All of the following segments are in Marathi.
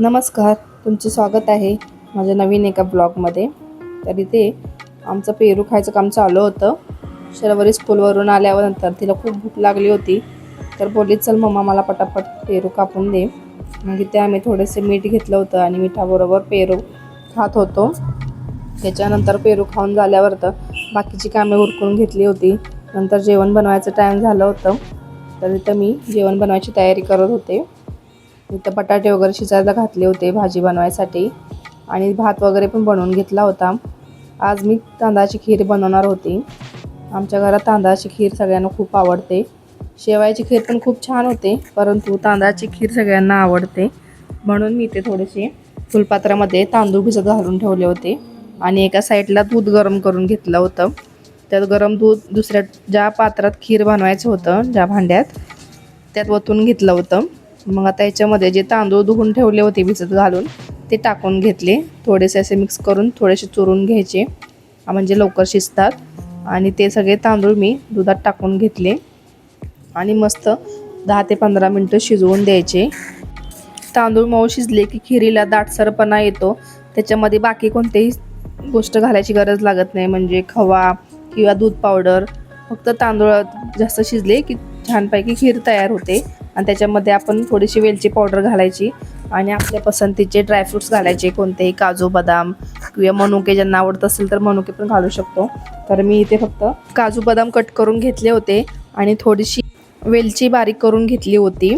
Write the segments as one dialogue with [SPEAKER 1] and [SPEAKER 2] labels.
[SPEAKER 1] नमस्कार तुमचे स्वागत आहे माझ्या नवीन एका ब्लॉगमध्ये. तर इथे आमचं पेरू खायचं काम चालू होतं. शर्वरी स्कूलवरून आल्यानंतर तिला खूप भूक लागली होती. तर बोलली चल मम्मा मला पटापट पेरू कापून दे. मग इथे आम्ही थोडेसे मीठ घेतलं होतं आणि मिठाबरोबर पेरू खात होतो. त्याच्यानंतर पेरू खाऊन झाल्यावर तर बाकीची कामे उरकून घेतली होती. नंतर जेवण बनवायचं टाईम झालं होतं. तर इथं मी जेवण बनवायची तयारी करत होते. इथं बटाटे वगैरे शिजायला घातले होते भाजी बनवायसाठी. आणि भात वगैरे पण बनवून घेतला होता. आज मी तांदळाची खीर बनवणार होती. आमच्या घरात तांदळाची खीर सगळ्यांना खूप आवडते. शेवायची खीर पण खूप छान होते परंतु तांदळाची खीर सगळ्यांना आवडते. म्हणून मी इथे थोडेसे फुलपात्रामध्ये तांदूळ भिजत घालून ठेवले होते. आणि एका साईडला दूध गरम करून घेतलं होतं. त्यात गरम दूध दुसऱ्या ज्या पात्रात खीर बनवायचं होतं ज्या भांड्यात त्यात ओतून घेतलं होतं. मग आता याच्यामध्ये जे तांदूळ धुवून ठेवले होते भिजत घालून ते टाकून घेतले. थोडेसे असे मिक्स करून थोडेसे चुरून घ्यायचे. म्हणजे लवकर शिजतात. आणि ते सगळे तांदूळ मी दुधात टाकून घेतले. आणि मस्त दहा ते पंधरा मिनटं शिजवून द्यायचे. तांदूळ मऊ शिजले की खिरीला दाटसरपणा येतो. त्याच्यामध्ये बाकी कोणतेही गोष्ट घालायची गरज लागत नाही. म्हणजे खवा किंवा दूध पावडर. फक्त तांदूळ जास्त शिजले की छानपैकी खीर तयार होते. आणि त्याच्यामध्ये आपण थोडीशी वेलची पावडर घालायची आणि आपल्या पसंतीचे ड्रायफ्रुट्स घालायचे कोणतेही काजू बदाम किंवा मनुके ज्यांना आवडत असेल तर मनुके पण घालू शकतो. तर मी इथे फक्त काजू बदाम कट करून घेतले होते आणि थोडीशी वेलची बारीक करून घेतली होती.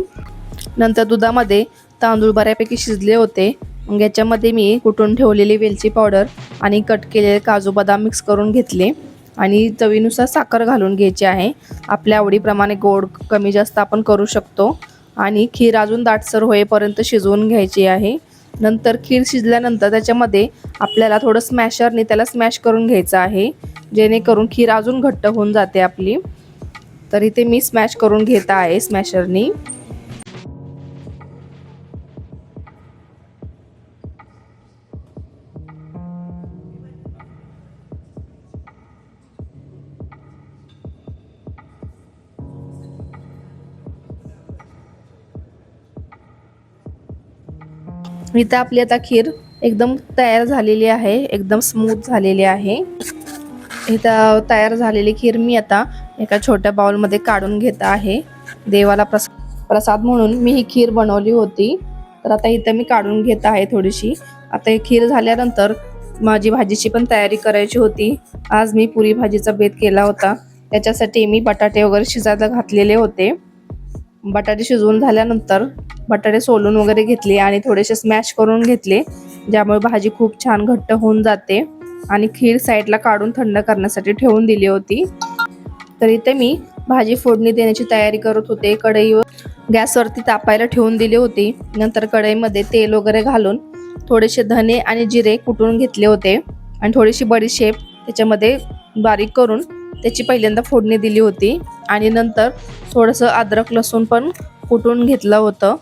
[SPEAKER 1] नंतर दुधामध्ये तांदूळ बऱ्यापैकी शिजले होते. मग याच्यामध्ये मी कुटून ठेवलेली वेलची पावडर आणि कट केलेले काजू बदाम मिक्स करून घेतले. आणि चवीनुसार साखर घालून घ्यायची आहे. आपल्या आवडीप्रमाणे गोड कमी जास्त आपण करू शकतो. आणि खीर अजून दाटसर होईपर्यंत शिजवून घ्यायची आहे. नंतर खीर शिजल्यानंतर त्याच्यामध्ये आपल्याला थोडं स्मॅशरने त्याला स्मॅश करून घ्यायचं आहे. जेणेकरून खीर अजून घट्ट होऊन जाते आपली. तर इथे मी स्मॅश करून घेत आहे स्मॅशरनी. इथं आपली आता खीर एकदम तयार झालेली आहे एकदम स्मूथ झालेली आहे. इथं तयार झालेली खीर मी आता एका छोट्या बाउलमध्ये काढून घेत आहे. देवाला प्रस प्रसाद म्हणून मी ही खीर बनवली होती. तर आता इथं मी काढून घेत आहे थोडीशी. आता ही खीर झाल्यानंतर माझी भाजीची पण तयारी करायची होती. आज मी पुरी भाजीचा बेत केला होता. त्याच्यासाठी मी बटाटे वगैरे शिजायला घातलेले होते. बटाटे शिजवून झाल्यानंतर बटाटे सोलून वगैरे घेतले आणि थोडेसे स्मॅश करून घेतले ज्यामुळे भाजी खूप छान घट्ट होऊन जाते आणि खीर साईडला काढून थंड करण्यासाठी ठेवून दिली होती. तर इथे मी भाजी फोडणी देण्याची तयारी करत होते. कढईवर गॅसवरती तापायला ठेवून दिली होती. नंतर कढईमध्ये तेल वगैरे घालून थोडेसे धने आणि जिरे कुटून घेतले होते आणि थोडीशी बडीशेप त्याच्यामध्ये बारीक करून त्याची पहिल्यांदा फोडणी दिली होती. आणि नंतर थोडंसं अद्रक लसूण पण कुटून घेतलं होतं.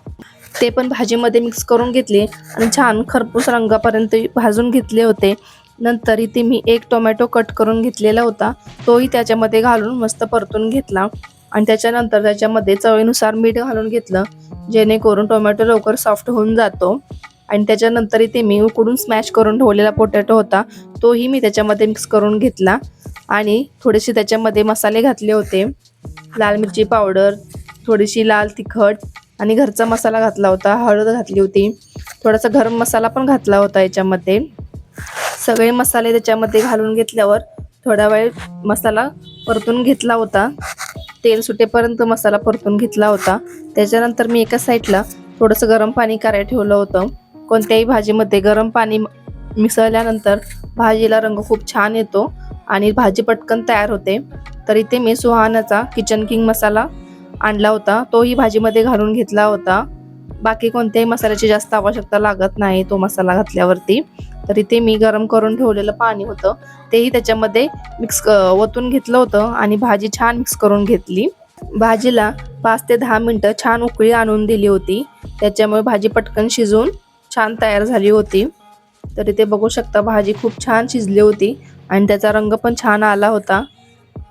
[SPEAKER 1] ते पण भाजीमध्ये मिक्स करून घेतले आणि छान खरपूस रंगापर्यंत भाजून घेतले होते. नंतर इथे मी एक टोमॅटो कट करून घेतलेला होता. तोही त्याच्यामध्ये घालून मस्त परतून घेतला. आणि त्याच्यानंतर त्याच्यामध्ये चवीनुसार मीठ घालून घेतलं जेणेकरून टोमॅटो लवकर सॉफ्ट होऊन जातो. आणि त्याच्यानंतर इथे मी उकडून स्मॅश करून ठेवलेला पोटॅटो होता. तोही मी त्याच्यामध्ये मिक्स करून घेतला. आणि थोडेसे त्याच्यामध्ये मसाले घातले होते. लाल मिरची पावडर थोडीशी लाल तिखट आणि घरचा मसाला घातला होता हळद घातली होती. थोडासा गरम मसाला पण घातला होता याच्यामध्ये. सगळे मसाले त्याच्यामध्ये घालून घेतल्यावर थोडा वेळ मसाला परतून घेतला होता. तेल सुटेपर्यंत मसाला परतून घेतला होता. त्याच्यानंतर मी एका साईडला थोडंसं गरम पाणी करायला ठेवलं होतं. कोणत्याही भाजीमध्ये गरम पाणी मिसळल्यानंतर भाजीला रंग खूप छान येतो आणि भाजी पटकन तयार होते. तर इथे मी सुहानाचा किचन किंग मसाला आणला होता. तोही भाजीमध्ये घालून घेतला होता. बाकी कोणत्याही मसाल्याची जास्त आवश्यकता लागत नाही तो मसाला घातल्यावरती. तर इथे मी गरम करून ठेवलेलं पाणी होतं. तेही त्याच्यामध्ये मिक्स ओतून घेतलं होतं आणि भाजी छान मिक्स करून घेतली. भाजीला पाच ते दहा मिनटं छान उकळी आणून दिली होती. त्याच्यामुळे भाजी पटकन शिजून छान तयार झाली होती. तर इथे बघू शकता भाजी खूप छान शिजली होती आणि त्याचा रंग पण छान आला होता.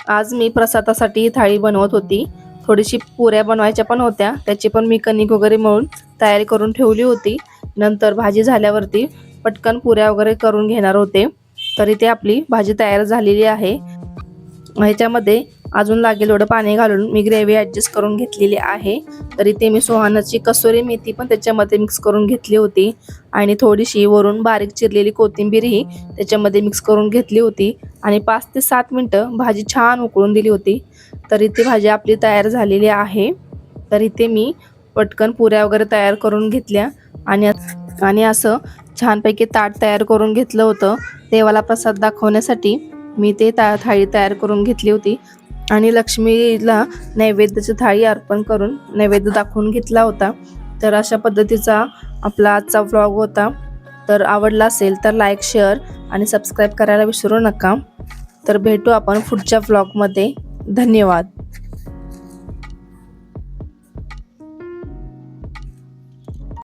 [SPEAKER 1] आज मी प्रसादासाठी थाळी बनवत होती. थोडीशी पुऱ्या बनवायच्या पण होत्या. त्याची पण मी कणिक वगैरे मळून तयारी करून ठेवली होती. नंतर भाजी झाल्यावरती पटकन पुऱ्या वगैरे करून घेणार होते. तरी ते आपली भाजी तयार झालेली आहे. ह्याच्यामध्ये अजून लागेल एवढं पाणी घालून मी ग्रेव्ही ॲडजस्ट करून घेतलेली आहे. तर इथे मी सुहानाची कसोरी मेथी पण त्याच्यामध्ये मिक्स करून घेतली होती. आणि थोडीशी वरून बारीक चिरलेली कोथिंबीरही त्याच्यामध्ये मिक्स करून घेतली होती. आणि पाच ते सात मिनटं भाजी छान उकळून दिली होती. तर इथे भाजी आपली तयार झालेली आहे. तर इथे मी पटकन पुऱ्या वगैरे तयार करून घेतल्या. आणि आणि असं छानपैकी ताट तयार करून घेतलं होतं. देवाला प्रसाद दाखवण्यासाठी मी ते ता थाळी तयार करून घेतली होती. आणि लक्ष्मीला नैवेद्याची थाळी अर्पण करून नैवेद्य दाखवून घेतला होता. तर अशा पद्धतीचा आपला आजचा व्लॉग होता. तर आवडला असेल तर लाईक शेअर आणि सबस्क्राईब करायला विसरू नका. तर भेटू आपण पुढच्या व्लॉगमध्ये धन्यवाद.